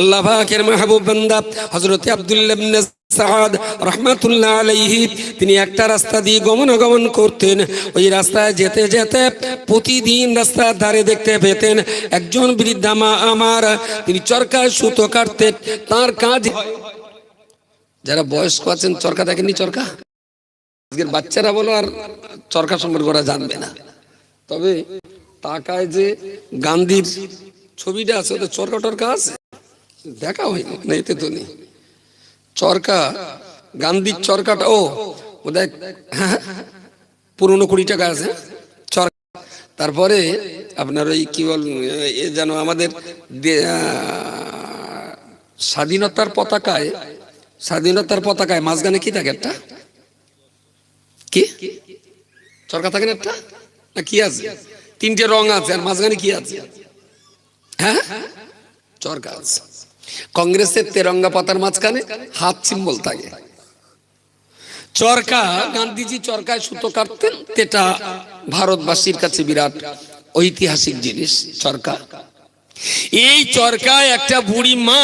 আল্লাহ পাকের মাহবুব বান্দা হযরতে আব্দুল্লাহ ইবনে সাদ রহমাতুল্লাহ আলাইহি, তিনি একটা রাস্তা দিয়ে গমনাগমন করতেন। ওই রাস্তায় যেতে যেতে প্রতিদিন রাস্তার ধারে দেখতে পেতেন একজন বৃদ্ধা মা আমার। তিনি চরকায় সুতো কাটতেন, তার কাজ যারা বয়স্ক আছেন, চরকা দেখেননি চরকা? আজকের বাচ্চারা বলো আর চরকা সম্পর্কে ওরা জানবে না। তবে তাকায় যে গান্ধীর ছবিটা আছে ওদের চরকা টরকা আছে? দেখা হয়নি না এতে তো নেই। চরকা গান্ধীর চরকাটা ও দেখ হ্যাঁ, পুরনো কুড়ি টাকা আছে চরকা তারপরে আপনার ওই কি বল যেন আমাদের স্বাধীনতার পতাকায় স্বাধীনতার পতাকায় মাঝখানে কি থাকে একটা? কি? চরকা থাকে না একটা? না কি আছে? তিনটে রং আছে আর মাঝখানে কি আছে? হ্যাঁ? চরকা আছে। কংগ্রেসের তেরঙ্গা পাতার মাঝখানে হাত সিম্বল থাকে। চরকা, গান্ধীজি চরকায় সুতো কাটতেন যেটা ভারতবাসীর কাছে বিরাট ঐতিহাসিক জিনিস, চরকা। এই চরকায় একটা বুড়ি মা,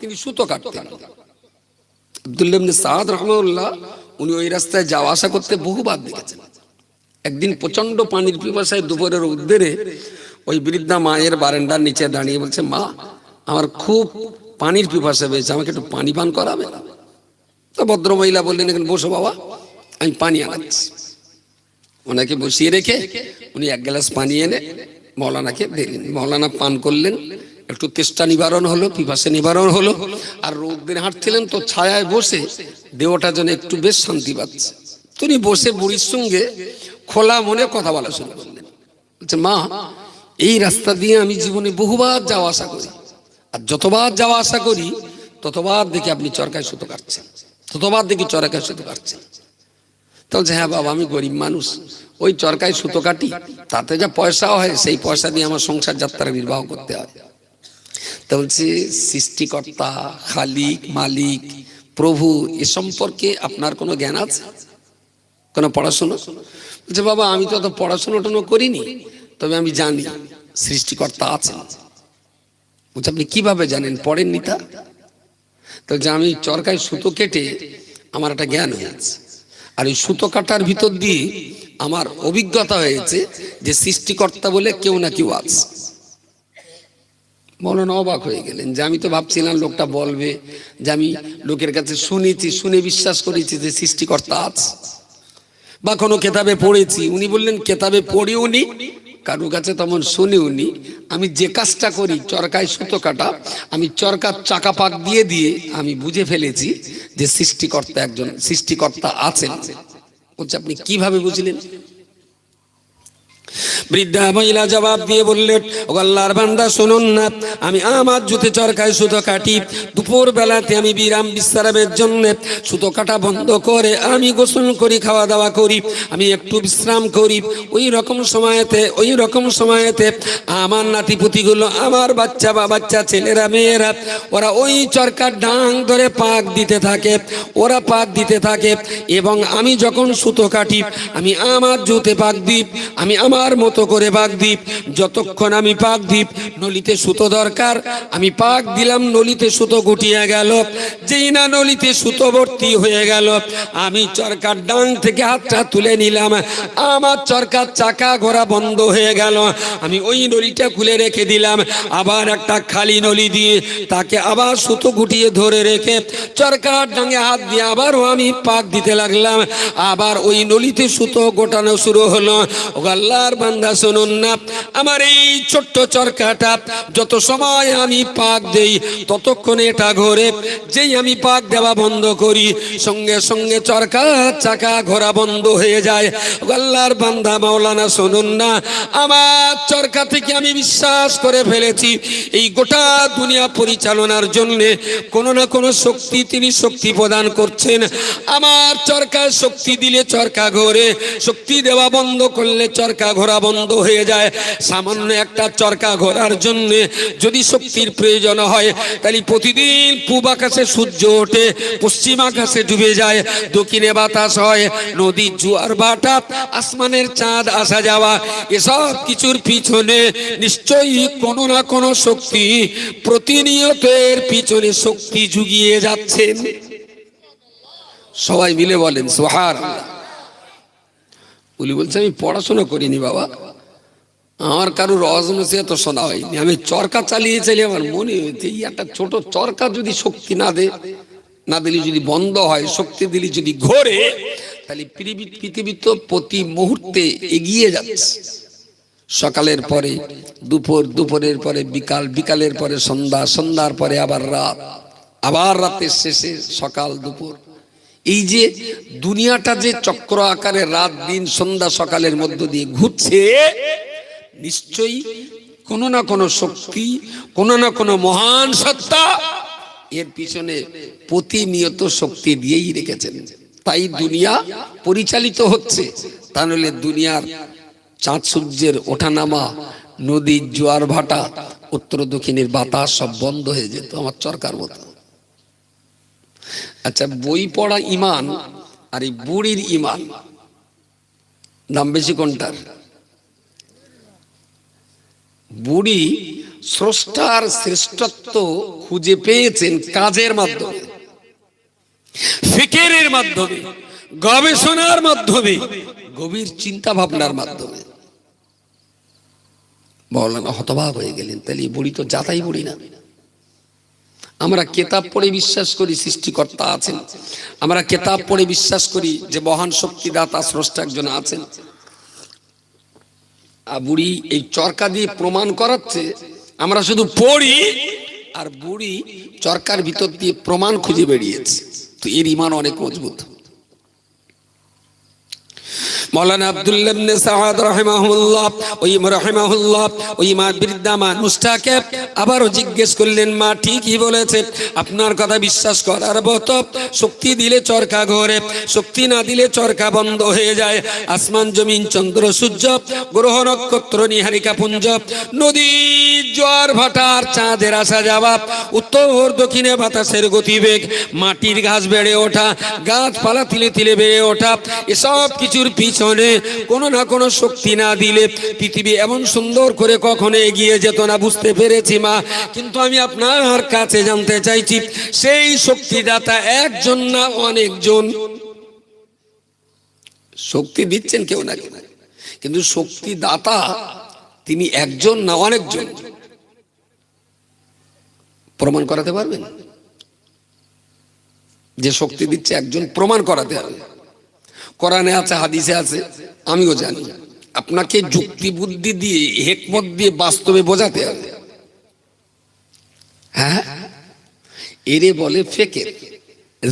তিনি সুতো কাটতেন। সাদ উনি ওই রাস্তায় যাওয়া আসা করতে বহুবার দেখেছেন। একদিন প্রচণ্ড পানির পিপাসায় দুপুরের উদ্দেরে ওই বৃদ্ধা মায়ের বারান্দার নিচে দাঁড়িয়ে বলছে, মা আমার খুব পানির পিপাসা পেয়েছে আমাকে একটু পানি পান করাবে? তো ভদ্র মহিলা বললেন, এখানে বসো বাবা, আমি পানি আনাচ্ছি। ওনাকে বসিয়ে রেখে উনি এক গ্লাস পানি এনে মৌলানাকে দিলেন। মৌলানা পান করলেন, একটু তেষ্টা নিবারণ হলো, পিপাসা নিবারণ হলো, আর রোদ্রে হাঁটছিলেন তো ছায়ায় বসে দেহটা যেন একটু বেশ শান্তি পাচ্ছে। তিনি বসে বুড়ির সঙ্গে খোলা মনে কথা বলা শুরু করলেন। মা, এই রাস্তা দিয়ে আমি জীবনে বহুবার যাওয়া আসা করি। আর যতবার যাওয়া আসা করি, ততবার দেখি আপনি চরকায় সুতো কাটছেন। ততবার দেখি চরকায় সুতো কাটছেন। তো বলছে হ্যাঁ বাবা, আমি গরিব মানুষ, ওই চরকায় সুতো কাটি, তাতে যা পয়সা হয়, সেই পয়সা দিয়ে আমার সংসার যাত্রা নির্বাহ করতে হয়। তো বলছি, সৃষ্টিকর্তা, খালিক, মালিক, প্রভু, এ সম্পর্কে আপনার কোনো জ্ঞান আছে? কোনো পড়াশুনো? বলছে, বাবা, আমি তো অত পড়াশুনো টনো করিনি, তবে আমি জানি সৃষ্টিকর্তা আছেন। বলছে, আপনি কীভাবে জানেন? পড়েননি তা? তো যে আমি চরকায় সুতো কেটে আমার একটা জ্ঞান হয়েছে। আর ওই সুতো কাটার ভিতর দিয়ে আমার অভিজ্ঞতা হয়েছে যে সৃষ্টিকর্তা বলে কেউ না কেউ আছে। মৌলানা অবাক হয়ে গেলেন যে আমি তো ভাবছিলাম লোকটা বলবে, যে আমি লোকের কাছে শুনেছি, শুনে বিশ্বাস করেছি যে সৃষ্টিকর্তা আছে। বা কোনো কেতাবে পড়েছি। উনি বললেন, কেতাবে পড়েও নি কারও কাছে তেমন শুনেও নি। আমি যে কাজটা করি, চরকায় সুতো কাটা, আমি চরকার চাকা পাক দিয়ে দিয়ে আমি বুঝে ফেলেছি যে সৃষ্টিকর্তা একজন, সৃষ্টিকর্তা আছেন। বলছে, আপনি কীভাবে বুঝলেন? বৃদ্ধা মহিলা জবাব দিয়ে বললেন ও আল্লাহর বান্দা, শুনুন না, আমি আমার জুতে চরকায় সুতো কাটি দুপুর বেলাতে আমি বিরাম বিশ্রামের জন্য সুতো কাটা বন্ধ করে আমি গোসল করি খাওয়া দাওয়া করি, আমি একটু বিশ্রাম করি। ওই রকম সময়েতে, ওই রকম সময়েতে আমার নাতিপুতিগুলো, আমার বাচ্চা বা বাচ্চা ছেলেরা, মেয়েরা, ওরা ওই চরকার ডাং ধরে পাক দিতে থাকে, ওরা পাক দিতে থাকে এবং আমি যখন সুতো কাটি, আমি আমার জুতে পাক দিই, আমি আমার মতো করে দিই যতক্ষণ আমি পাক দিই নলিতে সুতো দরকার। আমি পাক দিলাম, নলিতে সুতো গুটিয়ে গেল। যেই না নলিতে সুতো ভর্তি হয়ে গেল, আমি চরকার ডাং থেকে হাতটা তুলে নিলাম। আমার চরকার চাকা ঘোরা বন্ধ হয়ে গেল। আমি ওই নলিটা খুলে রেখে দিলাম। আবার একটা খালি নলি দিয়ে তাকে আবার সুতো গুটিয়ে ধরে রেখে চরকার ডাঙে হাত দিয়ে আবারও আমি পাক দিতে লাগলাম। আবার ওই নলিতে সুতো গোটানো শুরু হলো। ও বান্দা, শুনুন না। আমার এই ছোট্ট চরকাটা যত সময় আমি পাক দেই, ততক্ষণে এটা ঘোরে। যেই আমি পাক দেওয়া বন্ধ করি, সঙ্গে সঙ্গে চরকা চাকা ঘোরা বন্ধ হয়ে যায়। আল্লাহর বান্দা, মাওলানা, শুনুন না। আমার চরকা থেকে আমি বিশ্বাস করে ফেলেছি, এই গোটা দুনিয়া পরিচালনার জন্য কোনো না কোনো শক্তি তিনি শক্তি প্রদান করছেন। আমার চরকা শক্তি দিলে চরকা ঘোরে, শক্তি দেওয়া বন্ধ করলে চরকা ঘোরা। বন্ধ বন্ধ হয়ে যায়। সামান্য একটা চরকা ঘোরার জন্য যদি শক্তির প্রয়োজন হয়, তাহলে প্রতিদিন পূব আকাশে সূর্য ওঠে, পশ্চিম আকাশে ডুবে যায়, দক্ষিণে বাতাস হয় নদীর জোয়ার ভাটা আসমানের চাঁদ আসা যাওয়া, এসব কিছুর পিছনে নিশ্চয়ই কোনো না কোনো শক্তি প্রতিনিয়ত এর পিছনে শক্তি জুগিয়ে যাচ্ছেন। সবাই মিলে বলেন সোহার বলি, বলছে, আমি পড়াশোনা করিনি বাবা। আমার কারোর রজনসে তো শোনা হয়নি। আমি চরকা চালিয়ে চালিয়ে আমার মনে হয়েছে একটা ছোট চরকা যদি শক্তি না দে, না দিলে যদি বন্ধ হয়, শক্তি দিলে যদি ঘোরে, তাহলে পৃথিবী পৃথিবী তো প্রতি মুহূর্তে এগিয়ে যাচ্ছে। সকালের পরে দুপুর, দুপুরের পরে বিকাল, বিকালের পরে সন্ধ্যা, সন্ধ্যার পরে আবার রাত, আবার রাতের শেষে সকাল দুপুর। এই যে দুনিয়াটা যে চক্র আকারে রাত দিন সন্ধ্যা সকালের মধ্য দিয়ে ঘুরছে, নিশ্চয়ই কোনো না কোনো শক্তি, কোনো না কোনো মহান সত্তা এর পিছনে প্রতিনিয়ত শক্তি দিয়েই রেখেছেন। তাই দুনিয়া পরিচালিত হচ্ছে। তা নাহলে দুনিয়ার চাঁদ সূর্যের ওঠানামা, নদীর জোয়ার ভাটা, উত্তর দক্ষিণের বাতাস সব বন্ধ হয়ে যেত আমার চরকার মতো। আচ্ছা বই পড়া ইমান আর এই বুড়ির ইমান দাম বেশি কোনটার? বুড়ি স্রষ্টার শ্রেষ্ঠত্ব খুঁজে পেয়েছেন কাজের মাধ্যমে, ফিকেরের মাধ্যমে, গবেষণার মাধ্যমে, গভীর চিন্তা ভাবনার মাধ্যমে মৌলানা হতবাক হয়ে গেলেন, তাহলে বুড়ি তো যাতাই বুড়ি না। আমরা কেতাব পড়ে বিশ্বাস করি সৃষ্টিকর্তা আছেন। আমরা কেতাব পড়ে বিশ্বাস করি যে মহান শক্তিদাতা স্রষ্টা একজন আছেন। আর বুড়ি এই চরকা দিয়ে প্রমাণ করাচ্ছে, আমরা শুধু পড়ি আর বুড়ি চরকার ভিতর দিয়ে প্রমাণ খুঁজে বেরিয়েছে। তো এর ইমান অনেক মজবুত। মৌলানা আব্দুল্লাহ সাআদ রাহিমাহুল্লাহ, ওই রাহিমাহুল্লাহ, ওই মা বৃদ্ধা মানুষটাকে আবারও জিজ্ঞেস করলেন, মা, ঠিকই বলেছে আপনার কথা বিশ্বাস করার মতো শক্তি দিলে চরকা ঘরে, শক্তি না দিলে চরকা বন্ধ হয়ে যায়। আসমান, জমিন, চন্দ্র, সূর্য, গ্রহ, নক্ষত্র, নিহারিকা পুঞ্জ, নদী, জোয়ার, ভাটার চাঁদের আসা যাওয়া, উত্তর, দক্ষিণে বাতাসের গতিবেগ, মাটির ঘাস বেড়ে ওঠা, গাছপালা তিলে তিলে বেড়ে ওঠা, এসব কিছুর পিছনে কোনো না কোনো শক্তি না দিলে পৃথিবী এমন সুন্দর করে কখনো এগিয়ে যেত না, বুঝতে পেরেছি মা। কিন্তু আমি আপনার কাছে জানতে চাইছি, সেই শক্তিদাতা একজন না অনেকজন? শক্তি দিচ্ছেন কেউ না কেউ? কিন্তু শক্তি দাতা তিনি একজন না অনেকজন? প্রমাণ করাতে পারবেন? যে শক্তি দিচ্ছে একজন প্রমাণ করাতে হবে। কোরআনে আছে, হাদিসে আছে, আমিও জানি। আপনাকে যুক্তি বুদ্ধি দিয়ে, হেকমত দিয়ে বাস্তবে বোঝাতে হবে। হ্যাঁ? এরে বলে ফেকের।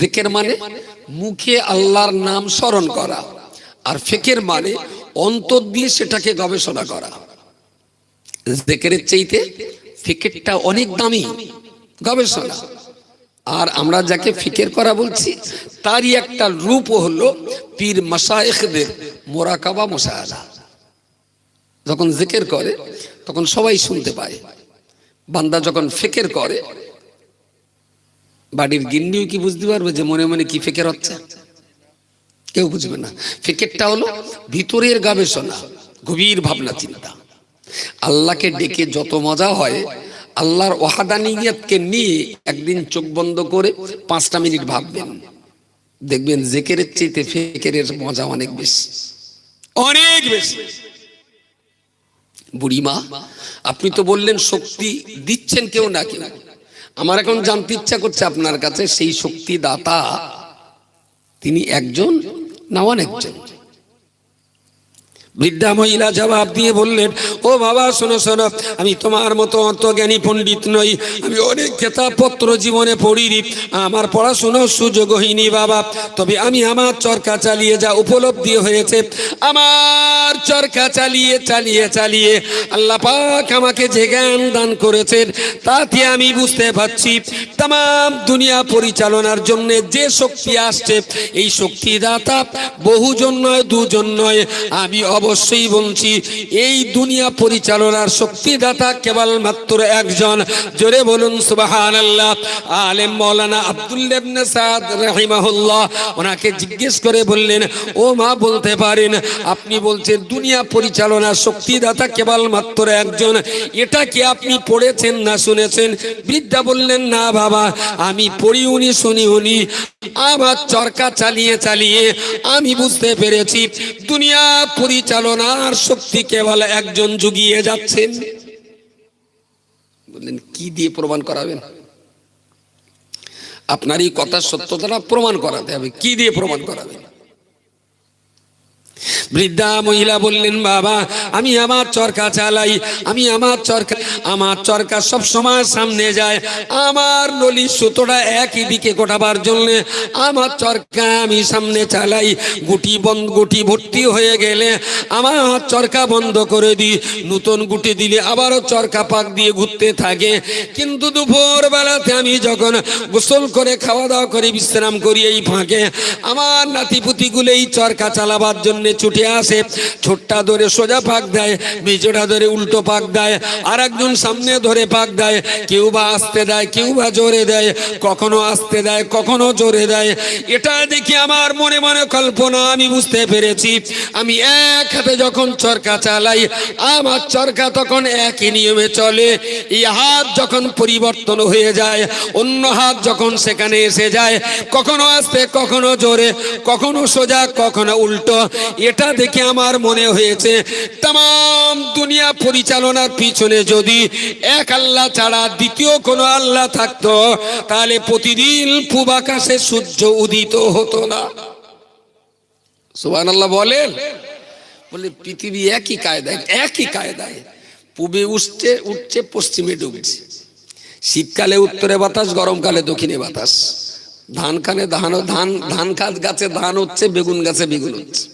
জেকের মানে মুখে আল্লাহর নাম স্মরণ করা। আর ফেকের মানে অন্তর দিয়ে সেটাকে গবেষণা করা। জেকেরের চাইতে ফিকেরটা অনেক দামি। গবেষণা। আর আমরা যাকে ফিকের করা বলছি, তারই একটা রূপ হলো পীর মাসায়েখদের মোরাকাবা মোশাহাদা। যখন জিকির করে, তখন সবাই শুনতে পায়। বান্দা যখন ফেকের করে, বাড়ির গিন্নিও কি বুঝতে পারবে যে মনে মনে কি ফেকের হচ্ছে? কেউ বুঝবে না। ফিকেরটা হলো ভিতরের গবেষণা, গভীর ভাবনা, চিন্তা। আল্লাহকে ডেকে যত মজা হয় আল্লাহর ওহাদানিয়তকে নিয়ে একদিন চোখ বন্ধ করে পাঁচটা মিনিট ভাববেন। দেখবেন জেকেরের চাইতে ফেকেরের মজা অনেক বেশি। অনেক বেশি। বুড়িমা, আপনি তো বললেন শক্তি দিচ্ছেন কেউ না কেউ। আমার এখন জানতে ইচ্ছা করছে আপনার কাছে সেই শক্তি দাতা তিনি একজন না অনেকজন? বৃদ্ধা মহিলা জবাব দিয়ে বললেন, ও বাবা, শোনো শোনো, আমি তোমার মতো অত জ্ঞানী পণ্ডিত নই। আমি অনেক খেতাবপত্র জীবনে পড়িনি। আমার পড়াশোনার সুযোগ হয়নি, বাবা। তবে আমি আমার চরকা চালিয়ে যা উপলব্ধি হয়েছে, আমার চরকা চালিয়ে চালিয়ে চালিয়ে আল্লাহ পাক আমাকে যে জ্ঞান দান করেছেন, তাতে আমি বুঝতে পারছি তাম দুনিয়া পরিচালনার জন্য যে শক্তি আসছে, এই শক্তিদাতা বহুজন নয়, দুজন নয়। আমি অব অবশ্যই বলছি, এই দুনিয়া পরিচালনার শক্তিদাতা কেবল মাত্র একজন। জোরে বলুন সুবাহান আল্লাহ আলেম মৌলানা আব্দুল্লাবনে সাদ ওনাকে জিজ্ঞেস করে বললেন, ও মা, বলতে পারেন, আপনি বলছেন দুনিয়া পরিচালনার শক্তিদাতা কেবল মাত্র একজন। এটা কি আপনি পড়েছেন না শুনেছেন? বৃদ্ধা বললেন, না বাবা, আমি পড়ি উনি শুনি উনি আমার চরকা চালিয়ে চালিয়ে আমি বুঝতে পেরেছি দুনিয়া পরিচালনার শক্তি কেবল একজন জুগিয়ে যাচ্ছেন। বললেন, কি দিয়ে প্রমাণ করাবেন? আপনার এই কথার সত্যতাটা প্রমাণ করাতে হবে। কি দিয়ে প্রমাণ করাবেন? বৃদ্ধা মহিলা বললেন, বাবা, আমি আমার চরকা চালাই, আমি আমার চরকা আমার চরকা সব সময় সামনে যায়। আমার নলি সুতোটা একই দিকে গোটাবার জন্য, আমার চরকা আমি সামনে চালাই। গুটি বন্ধ গুটি ভর্তি হয়ে গেলে আমার চরকা বন্ধ করে দিই। নতুন গুটি দিলে আবারও চরকা পাক দিয়ে ঘুরতে থাকে। কিন্তু দুপুর বেলাতে আমি যখন গোসল করে খাওয়া দাওয়া করে বিশ্রাম করি এই ফাঁকে, আমার নাতিপুতিগুলো এই চরকা চালাবার জন্য ছুটে আসে ছোট্টা ধরে সোজা পাক দেয় মেজোটা ধরে উল্টো পাক দেয় আর একজন সামনে ধরে পাক দেয়, কেউ বা আসতে দেয়, কেউ বা জোরে দেয়, কখনো আসতে দেয়, কখনো জোরে দেয়। এটা দেখি আমার মনে মনে কল্পনা, আমি বুঝতে পেরেছি, আমি এক হাতে যখন চরকা চালাই, আমার চরকা তখন একই নিয়মে চলে। এই হাত যখন পরিবর্তন হয়ে যায়, অন্য হাত যখন সেখানে এসে যায়, কখনো আসতে, কখনো জোরে, কখনো সোজা, কখনো উল্টো এটা দেখে আমার মনে হয়েছে তাম দুনিয়া পরিচালনার পিছনে যদি এক আল্লাহ ছাড়া দ্বিতীয় কোনো আল্লাহ থাকতো, তাহলে প্রতিদিন পূব আকাশে সূর্য উদিত হতো না। সুবান আল্লাহ বলেন। বলে, পৃথিবী একই কায়দায় একই কায়দায়। পূবে উঠছে উঠছে, পশ্চিমে ডুবছে। শীতকালে উত্তরে বাতাস, গরমকালে দক্ষিণে বাতাস। ধান খানে ধান ধান ধান গাছে ধান হচ্ছে, বেগুন গাছে বেগুন হচ্ছে।